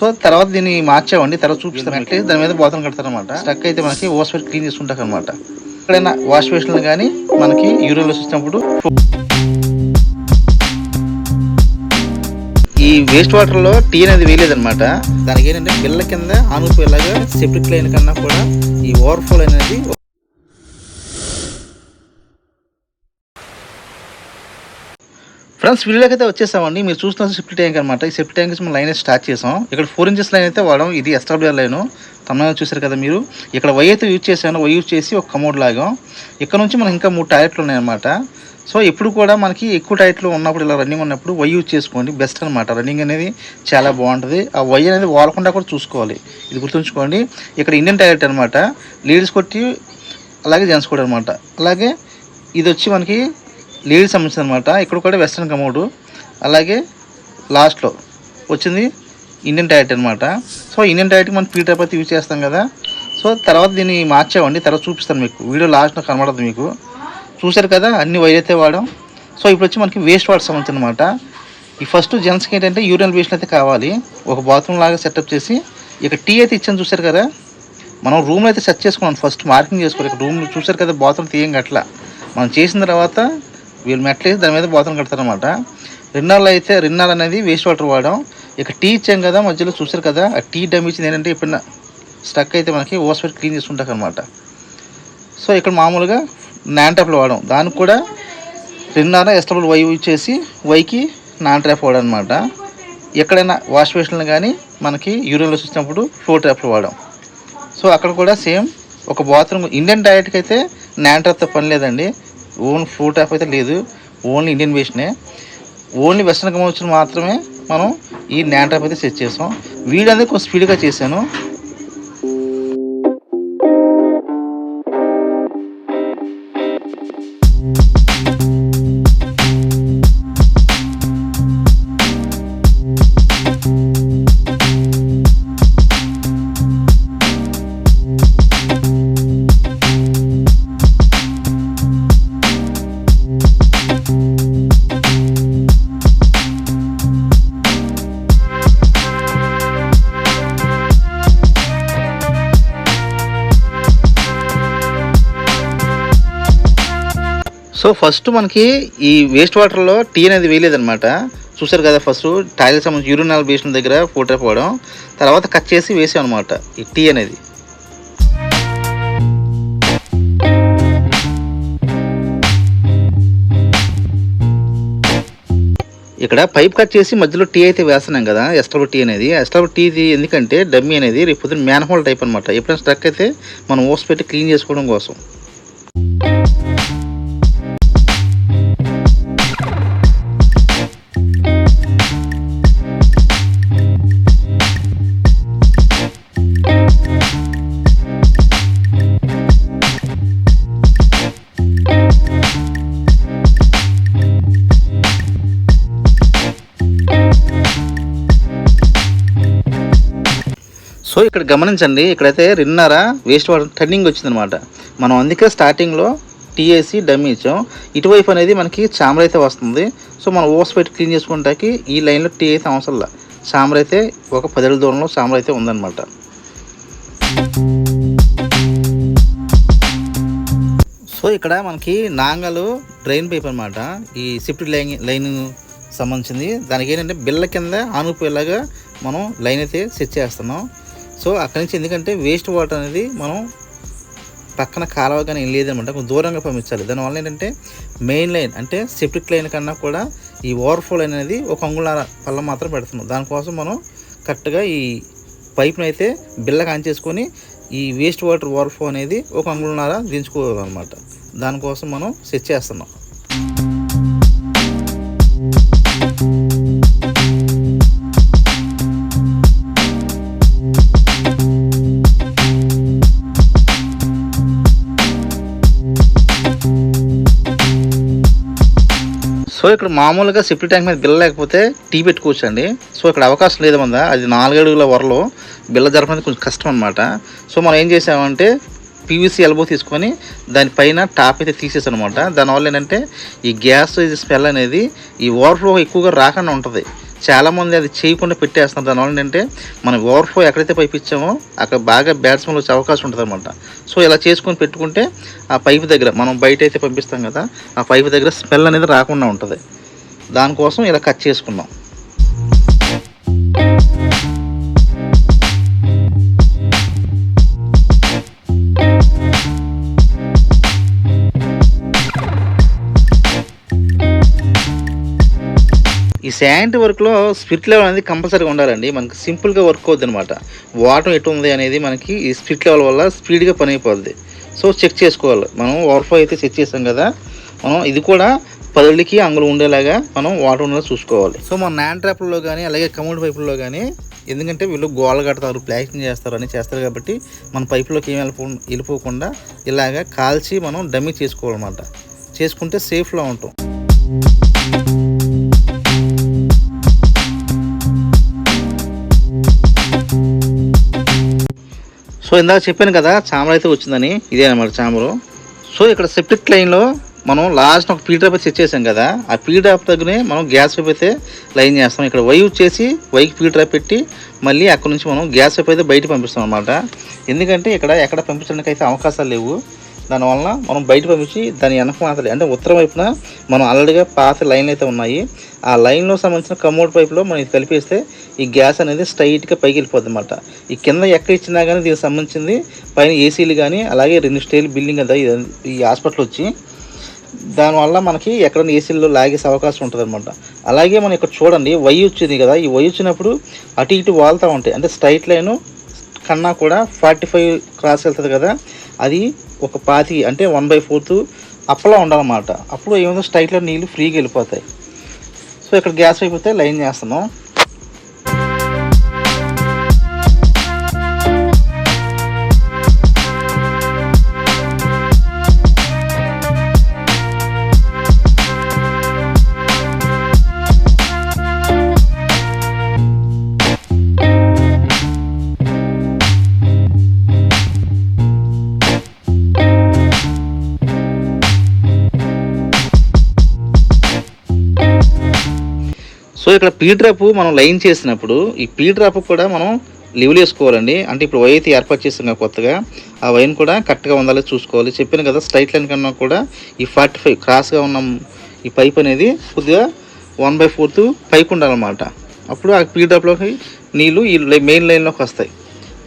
So తర్వాత దీన్ని మార్చామండి. తర్వాత చూపిస్తాను అంటే దాని మీద బోతలు కడతారనమాట స్టక్ అయితే మనకి వాష్ పెట్టి క్లీన్ చేసుకుంటారు అనమాట ఎక్కడైనా వాష్ బేసిన్లు కానీ మనకి యూరిన్లో వచ్చినప్పుడు ఈ వేస్ట్ వాటర్లో టీ అనేది వేయలేదన్నమాట. దానికి ఏంటంటే బిల్ల కింద ఆనుకుపోయేలాగా సెప్టిక్ లైన్ కన్నా కూడా ఈ ఓవర్ఫ్లో అనేది ఫ్రెండ్స్ వీడియోకి అయితే వచ్చేసామండి. మీరు చూసిన సెఫ్టీ ట్యాంక్ అనమాట ఈ సెఫ్టీ ట్యాంక్ మనం లైన్ అయితే స్టార్ట్ చేసాం. ఇక్కడ ఫోర్ ఇంచెస్ లైన్ అయితే వాడడం ఇది ఎస్టాబ్లియర్ లైన్ తమిళనాడు చూసారు కదా మీరు. ఇక్కడ వై అయితే యూజ్ చేశాను. వై యూజ్ చేసి ఒక కమోడ్ లాగాం. ఇక్కడ నుంచి మనకి ఇంకా మూడు టాయిలెట్లు ఉన్నాయన్నమాట. సో ఎప్పుడు కూడా మనకి ఎక్కువ టైట్లు ఉన్నప్పుడు ఇలా రన్నింగ్ ఉన్నప్పుడు వై యూజ్ చేసుకోండి. బెస్ట్ అనమాట రన్నింగ్ అనేది చాలా బాగుంటుంది. ఆ వై అనేది వాడకుండా కూడా చూసుకోవాలి. ఇది గుర్తుంచుకోండి. ఇక్కడ ఇండియన్ టాయిలెట్ అనమాట లేడీస్ కొట్టి అలాగే జెంట్స్ కూడా అనమాట అలాగే ఇది వచ్చి మనకి లీడ్ సంబంధించిన అనమాట ఇక్కడ కూడా వెస్ట్రన్ కమోడు. అలాగే లాస్ట్లో వచ్చింది ఇండియన్ డైట్ అనమాట సో ఇండియన్ డైట్కి మనం పీటర్ యూజ్ చేస్తాం కదా. సో తర్వాత దీన్ని మార్చామండి. తర్వాత చూపిస్తాను మీకు. వీడియో లాస్ట్లో కనబడదు మీకు. చూశారు కదా అన్ని వైర్ అయితే సో ఇప్పుడు వచ్చి మనకి వేస్ట్ వాటర్ సంబంధించిన అనమాట ఈ ఫస్ట్ జెంట్స్కి ఏంటంటే యూరియన్ వేస్ట్ అయితే కావాలి. ఒక బాత్రూమ్ లాగా సెటప్ చేసి ఇక టీ అయితే ఇచ్చాను చూశారు కదా. మనం రూమ్లో అయితే సెట్ చేసుకున్నాం. ఫస్ట్ మార్కింగ్ చేసుకోవాలి. ఇక్కడ రూమ్ చూశారు కదా బాత్రూమ్ తీయం అట్లా. మనం చేసిన తర్వాత వీళ్ళు మెట్లేసి దాని మీద బాత్రూమ్ కడతారనమాట రిన్నాళ్ళు అయితే రిన్నాల్ అనేది వేస్ట్ వాటర్ వాడడం. ఇక టీ ఇచ్చాం కదా మధ్యలో చూశారు కదా ఆ టీ డమ్ ఏంటంటే ఎప్పుడన్నా స్టక్ అయితే మనకి ఓస్ క్లీన్ చేసుకుంటాం అనమాట సో ఇక్కడ మామూలుగా నాన్ ట్యాప్లో వాడాం దానికి కూడా రిన్నార ఎస్టబుల్ వై ఇచ్చేసి వైకి నాన్ ట్యాప్ వాడడం అనమాట ఎక్కడైనా వాష్ బేషన్లు కానీ మనకి యూరిన్లో చూసినప్పుడు ఫ్లో ట్యాప్లు వాడడం. సో అక్కడ కూడా సేమ్ ఒక బాత్రూమ్ ఇండియన్ డైరెక్ట్కి అయితే నాన్ ట్యాప్తో పని లేదండి. ఓన్ ఫ్లోర్ ట్యాప్ అయితే లేదు. ఓన్లీ ఇండియన్ వేస్ట్నే. ఓన్లీ వెస్ట్రన్ కమర్షన్ మాత్రమే మనం ఈ నాండ్ ట్యాప్ అయితే సెట్ చేసాం. వీడియో అనేది కొంచెం స్పీడ్గా చేశాను. సో ఫస్ట్ మనకి ఈ వేస్ట్ వాటర్లో టీ అనేది వేయలేదనమాట చూసారు కదా ఫస్ట్ టాయిలెట్ సంబంధించి యూరినల్ బేషన్ దగ్గర ఫోటో పోవడం తర్వాత కట్ చేసి వేసాం అనమాట ఈ టీ అనేది. ఇక్కడ పైప్ కట్ చేసి మధ్యలో టీ అయితే వేస్తున్నాం కదా ఎస్ట్రా టీ అనేది. ఎస్ట్రా టీ ఎందుకంటే డమ్మీ అనేది రేపు పొద్దున్న మ్యాన్ హోల్ టైప్ అనమాట ఎప్పుడైనా స్ట్రక్ అయితే మనం ఓస్ పెట్టి క్లీన్ చేసుకోవడం కోసం. సో ఇక్కడ గమనించండి ఇక్కడైతే రిన్నర వేస్ట్ వాటర్ టర్నింగ్ వచ్చిందనమాట మనం అందుకే స్టార్టింగ్లో టీఏసి డమ్ ఇచ్చాం. ఇటువైపు అనేది మనకి చామర అయితే వస్తుంది. సో మనం ఓస్ పెట్టి క్లీన్ చేసుకుంటాకి ఈ లైన్లో టీ అయితే అవసరం లే చామర అయితే ఒక పదేళ్ళ దూరంలో చామర అయితే ఉందన్నమాట. సో ఇక్కడ మనకి నాంగలు డ్రైన్ పైప్ అనమాట ఈ సిఫ్ట్ లైన్ లైన్ సంబంధించింది. దానికి ఏంటంటే బిల్ల కింద ఆనుకుపోయేలాగా మనం లైన్ అయితే సెట్ చేస్తున్నాం. సో అక్కడి నుంచి ఎందుకంటే వేస్ట్ వాటర్ అనేది మనం పక్కన కాలువ కానీ ఏం లేదనమాట కొంచెం దూరంగా పంపించాలి. దానివల్ల ఏంటంటే మెయిన్ లైన్ అంటే సెప్టిక్ లైన్ కన్నా కూడా ఈ ఓవర్ఫ్లో లైన్ అనేది ఒక అంగుళాల పళ్ళ మాత్రం పెడుతున్నాం. దానికోసం మనం కరెక్ట్గా ఈ పైప్ను అయితే బిల్లగా ఆన్ చేసుకొని ఈ వేస్ట్ వాటర్ ఓవర్ఫ్లో అనేది ఒక అంగుళనార దించుకోవాలన్నమాట దానికోసం మనం సెట్ చేస్తున్నాం. సో ఇక్కడ మామూలుగా సెఫ్టీ ట్యాంక్ మీద బిల్ల లేకపోతే టీ పెట్టుకోవచ్చు అండి సో ఇక్కడ అవకాశం లేదు మందా. అది నాలుగడుగుల వరలో బిల్ల జరపడం కొంచెం కష్టం అనమాట సో మనం ఏం చేసామంటే పీవీసీ ఎల్బో తీసుకొని దానిపైన టాప్ అయితే తీసేసాను అనమాట దానివల్ల ఏంటంటే ఈ గ్యాస్ ఇది స్మెల్ అనేది ఈ ఓవర్ఫ్లో ఎక్కువగా రాకుండా ఉంటుంది. చాలామంది అది చేయకుండా పెట్టేస్తున్నారు. దానివల్ల ఏంటంటే మనం ఓవర్ఫ్లో ఎక్కడైతే పైప్ ఇచ్చామో అక్కడ బాగా బ్యాట్స్మెన్ వచ్చే అవకాశం ఉంటుంది అనమాట సో ఇలా చేసుకొని పెట్టుకుంటే ఆ పైప్ దగ్గర మనం బయట అయితే పంపిస్తాం కదా ఆ పైప్ దగ్గర స్మెల్ అనేది రాకుండా ఉంటుంది. దానికోసం ఇలా కట్ చేసుకున్నాం. ఈ శాంట్ వర్క్లో స్పిరిట్ లెవెల్ అనేది కంపల్సరీగా ఉండాలండి. మనకి సింపుల్గా వర్క్ అవుద్ది అనమాట వాటర్ ఎటు ఉంది అనేది మనకి ఈ స్పిరిట్ లెవెల్ వల్ల స్పీడ్గా పని అయిపోద్ది. సో చెక్ చేసుకోవాలి. మనం ఓవర్ఫ్లో అయితే చెక్ చేసాం కదా. మనం ఇది కూడా పదులకి అంగులు ఉండేలాగా మనం వాటర్ ఉండేలా చూసుకోవాలి. సో మన నాన్ ట్రాప్లలో కానీ అలాగే కమౌండ్ పైపుల్లో కానీ ఎందుకంటే వీళ్ళు గోడలు కడతారు ప్లాస్టింగ్ చేస్తారు అని చేస్తారు కాబట్టి మన పైపులోకి ఏం వెళ్ళిపో వెళ్ళిపోకుండా ఇలాగ కాల్చి మనం డమ్మీ చేసుకోవాలన్నమాట. చేసుకుంటే సేఫ్లో ఉంటాం. సో ఇందాక చెప్పాను కదా చామర అయితే వచ్చిందని. ఇదే అనమాట చామరు. సో ఇక్కడ సెప్టిక్ లైన్లో మనం లాస్ట్ ఒక పీడ్రాప్ డ్రాప్ సెట్ చేసాం కదా ఆ పీడ్రాప్ డ్రాప్ దగ్గరనే మనం గ్యాస్ వైపు అయితే లైన్ చేస్తాం. ఇక్కడ వై చేసి వైకి పీడ్రాప్ డ్రాప్ పెట్టి మళ్ళీ అక్కడ నుంచి మనం గ్యాస్ వైపు అయితే బయట పంపిస్తాం అనమాట ఎందుకంటే ఇక్కడ ఎక్కడ పంపించడానికి అయితే అవకాశాలు లేవు. దానివల్ల మనం బయట పంపించి దాని వెనక మాత్రమే అంటే ఉత్తరం వైపున మనం ఆల్రెడీగా పాత లైన్లు అయితే ఉన్నాయి. ఆ లైన్లో సంబంధించిన కమోడ్ పైప్లో మనం ఇది కలిపేస్తే ఈ గ్యాస్ అనేది స్ట్రైట్గా పైకి వెళ్ళిపోద్ది అనమాట ఈ కింద ఎక్కడ ఇచ్చినా కానీ దీనికి సంబంధించింది పైన ఏసీలు కానీ అలాగే రెండు స్టైల్ బిల్డింగ్ కదా ఇది- ఈ హాస్పిటల్ వచ్చి దానివల్ల మనకి ఎక్కడైనా ఏసీల్లో లాగేసే అవకాశం ఉంటుంది అనమాట అలాగే మనం ఇక్కడ చూడండి వై వచ్చింది కదా. ఈ వై వచ్చినప్పుడు అటు ఇటు వాళ్తూ ఉంటాయి. అంటే స్ట్రైట్ లైను కన్నా కూడా ఫార్టీ ఫైవ్ క్రాస్ వెళ్తుంది కదా అది ఒక పాతి అంటే వన్ బై ఫోర్త్ అప్పలా ఉండాలన్నమాట. అప్పుడు ఏమైనా స్ట్రైట్లో నీళ్ళు ఫ్రీగా వెళ్ళిపోతాయి. సో ఇక్కడ గ్యాస్ అయిపోతే లైన్ చేస్తున్నాం. సో ఇక్కడ పీ డ్రాప్ మనం లైన్ చేసినప్పుడు ఈ పీ డ్రాప్ కూడా మనం లెవెల్ వేసుకోవాలండి. అంటే ఇప్పుడు వై అయితే ఏర్పాటు చేసాం కొత్తగా ఆ వైన్ కూడా కరెక్ట్గా ఉండాలి చూసుకోవాలి. చెప్పాను కదా స్ట్రైట్ లైన్ కన్నా కూడా ఈ ఫార్టీ ఫైవ్ క్రాస్గా ఉన్న ఈ పైప్ అనేది కొద్దిగా వన్ బై ఫోర్త్ పైకి ఉండాలన్నమాట. అప్పుడు ఆ పీ డ్రాప్లోకి నీళ్ళు ఈ మెయిన్ లైన్లోకి వస్తాయి.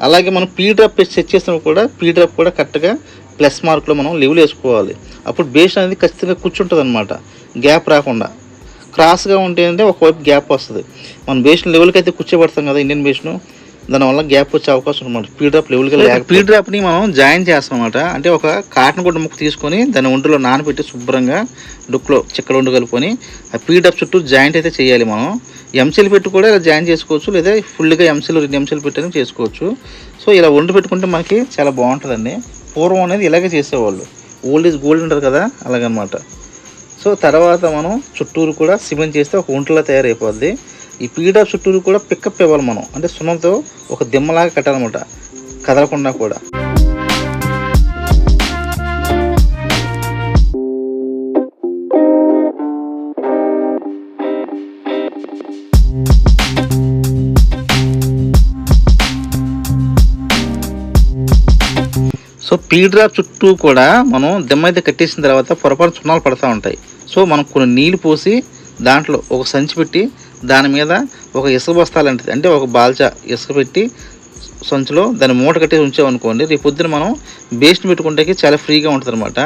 అలాగే మనం పీ డ్రాప్ సెట్ చేసినప్పుడు కూడా పీ డ్రాప్ కూడా కరెక్ట్గా ప్లస్ మార్క్లో మనం లెవెల్ వేసుకోవాలి. అప్పుడు బేస్ అనేది ఖచ్చితంగా కూర్చుంటుంది అనమాట గ్యాప్ రాకుండా. క్రాస్గా ఉంటే అంటే ఒకవైపు గ్యాప్ వస్తుంది. మన బేషన్ లెవెల్కి అయితే కూర్చోబెడతాం కదా ఇండియన్ బేషన్ దానివల్ల గ్యాప్ వచ్చే అవకాశం అనమాట పీ డ్రాప్ లెవెల్కి లేక పీ డ్రాప్ని మనం జాయిన్ చేస్తాం అనమాట అంటే ఒక కాటన్ గుడ్డ ముక్క తీసుకొని దాని ఒంటిలో నానబెట్టి శుభ్రంగా డుక్లో చిక్కడ వండు కలుపుకొని ఆ పీ డ్రాప్ చుట్టూ జాయింట్ అయితే చేయాలి మనం. ఎంసీలు పెట్టి కూడా ఇలా జాయిన్ చేసుకోవచ్చు. లేదా ఫుల్గా ఎంసీలు రెండు ఎంసీలు పెట్టని చేసుకోవచ్చు. సో ఇలా వండి పెట్టుకుంటే మనకి చాలా బాగుంటుందండి. పూర్వం అనేది ఇలాగే చేసేవాళ్ళు. ఓల్డ్ ఈజ్ గోల్డ్ అంటారు కదా అలాగనమాట. సో తర్వాత మనం చుట్టూరు కూడా సిమెంట్ చేస్తే ఒక ఒంట్లో తయారైపోద్ది. ఈ పీడాప్ చుట్టూరు కూడా పికప్ ఇవ్వాలి మనం. అంటే సున్నంతో ఒక దిమ్మలాగా కట్టాలన్నమాట. కదలకుండా కూడా. సో పీడ్రాప్ చుట్టూ కూడా మనం దిమ్మ అయితే కట్టేసిన తర్వాత పొరపాటు సున్నాలు పడతా ఉంటాయి. సో మనం కొన్ని నీళ్ళు పోసి దాంట్లో ఒక సంచి పెట్టి దాని మీద ఒక ఇసుక బస్తా లాంటిది అంటే ఒక బాల్చా ఇసుక పెట్టి సంచిలో దాన్ని మూట కట్టి ఉంచామనుకోండి రేపు పొద్దున మనం బేస్ని పెట్టుకుంటే చాలా ఫ్రీగా ఉంటుంది అనమాట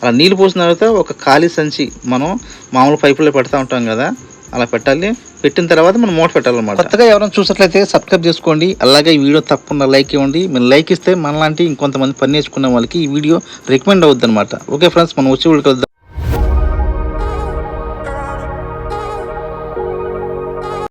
అలా నీళ్ళు పోసిన తర్వాత ఒక ఖాళీ సంచి మనం మామూలు పైపులో పెడతా ఉంటాం కదా అలా పెట్టాలి. పెట్టిన తర్వాత మనం మూట పెట్టాలన్నమాట. కొత్తగా ఎవరైనా చూసినట్లయితే సబ్స్క్రైబ్ చేసుకోండి. అలాగే ఈ వీడియో తప్పకుండా లైక్ ఇవ్వండి. మీరు లైక్ ఇస్తే మనలాంటి ఇంకొంతమంది పని నేర్చుకున్న వాళ్ళకి ఈ వీడియో రికమెండ్ అవుద్ది అనమాట ఓకే ఫ్రెండ్స్ మనం వచ్చి వీడికి